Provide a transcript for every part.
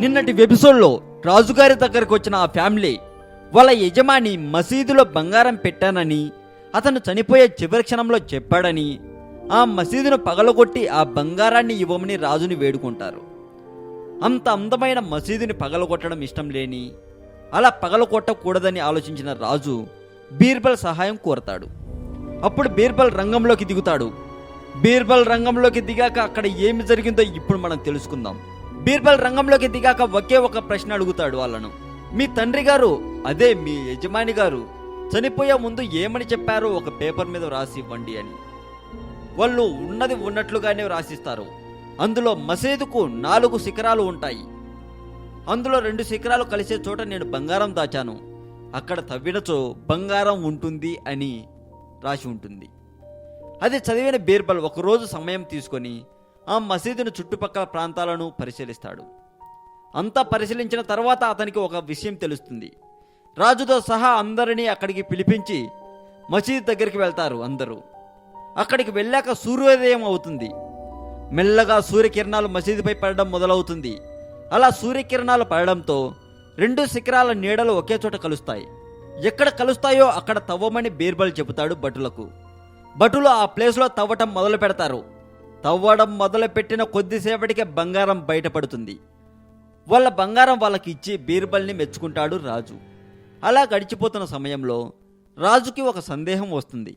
నిన్నటి ఎపిసోడ్లో రాజుగారి దగ్గరకు వచ్చిన ఆ ఫ్యామిలీ వాళ్ళ యజమాని మసీదులో బంగారం పెట్టానని అతను చనిపోయే చివరి క్షణంలో చెప్పాడని ఆ మసీదును పగలగొట్టి ఆ బంగారాన్ని ఇవ్వమని రాజుని వేడుకుంటారు. అంత అందమైన మసీదుని పగలగొట్టడం ఇష్టం లేని అలా పగలగొట్టకూడదని ఆలోచించిన రాజు బీర్బల్ సహాయం కోరతాడు. అప్పుడు బీర్బల్ రంగంలోకి దిగుతాడు. బీర్బల్ రంగంలోకి దిగాక అక్కడ ఏమి జరిగిందో ఇప్పుడు మనం తెలుసుకుందాం. బీర్బల్ రంగంలోకి దిగాక ఒకే ఒక ప్రశ్న అడుగుతాడు వాళ్ళను. మీ తండ్రి గారు అదే మీ యజమాని గారు చనిపోయే ముందు ఏమని చెప్పారో ఒక పేపర్ మీద రాసి ఇవ్వండి అని. వాళ్ళు ఉన్నది ఉన్నట్లుగానే రాసిస్తారు అందులో మసీదుకు నాలుగు శిఖరాలు ఉంటాయి. అందులో రెండు శిఖరాలు కలిసే చోట నేను బంగారం దాచాను. అక్కడ తవ్వినచో బంగారం ఉంటుంది అని రాసి ఉంటుంది. అది చదివిన బీర్బల్ ఒకరోజు సమయం తీసుకొని ఆ మసీదును చుట్టుపక్కల ప్రాంతాలను పరిశీలిస్తాడు. అంతా పరిశీలించిన తర్వాత అతనికి ఒక విషయం తెలుస్తుంది. రాజుతో సహా అందరినీ అక్కడికి పిలిపించి మసీదు దగ్గరికి వెళ్తారు అందరూ. అక్కడికి వెళ్ళాక సూర్యోదయం అవుతుంది. మెల్లగా సూర్యకిరణాలు మసీదుపై పడడం మొదలవుతుంది. అలా సూర్యకిరణాలు పడడంతో రెండు శిఖరాల నీడలు ఒకే చోట కలుస్తాయి. ఎక్కడ కలుస్తాయో అక్కడ తవ్వమని బీర్బల్ చెబుతాడు భటులకు. భటులు ఆ ప్లేస్లో తవ్వటం మొదలు పెడతారు తవ్వడం మొదలుపెట్టిన కొద్దిసేపటికే బంగారం బయటపడుతుంది. వాళ్ళ బంగారం వాళ్ళకి ఇచ్చి బీర్బల్ని మెచ్చుకుంటాడు రాజు. అలా గడిచిపోతున్న సమయంలో రాజుకి ఒక సందేహం వస్తుంది.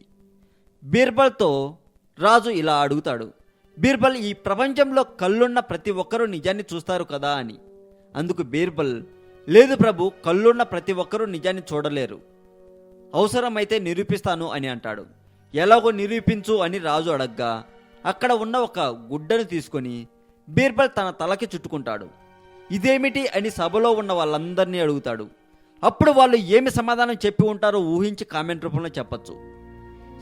బీర్బల్తో రాజు ఇలా అడుగుతాడు బీర్బల్ ఈ ప్రపంచంలో కళ్ళున్న ప్రతి ఒక్కరూ నిజాన్ని చూస్తారు కదా అని. అందుకు బీర్బల్ లేదు ప్రభు కళ్ళున్న ప్రతి ఒక్కరూ నిజాన్ని చూడలేరు. అవసరమైతే నిరూపిస్తాను అని అంటాడు. ఎలాగో నిరూపించు అని రాజు అడగ్గా అక్కడ ఉన్న ఒక గుడ్డను తీసుకొని బీర్బల్ తన తలకి చుట్టుకుంటాడు. ఇదేమిటి అని సభలో ఉన్న వాళ్ళందరినీ అడుగుతాడు. అప్పుడు వాళ్ళు ఏమి సమాధానం చెప్పి ఉంటారో ఊహించి కామెంట్ రూపంలో చెప్పొచ్చు.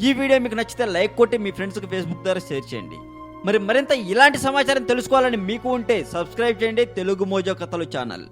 ఈ వీడియో మీకు నచ్చితే లైక్ కొట్టి మీ ఫ్రెండ్స్కి ఫేస్బుక్ ద్వారా షేర్ చేయండి. మరి మరింత ఇలాంటి సమాచారం తెలుసుకోవాలని మీకు ఉంటే సబ్స్క్రైబ్ చేయండి తెలుగు మోజో కథలు ఛానల్.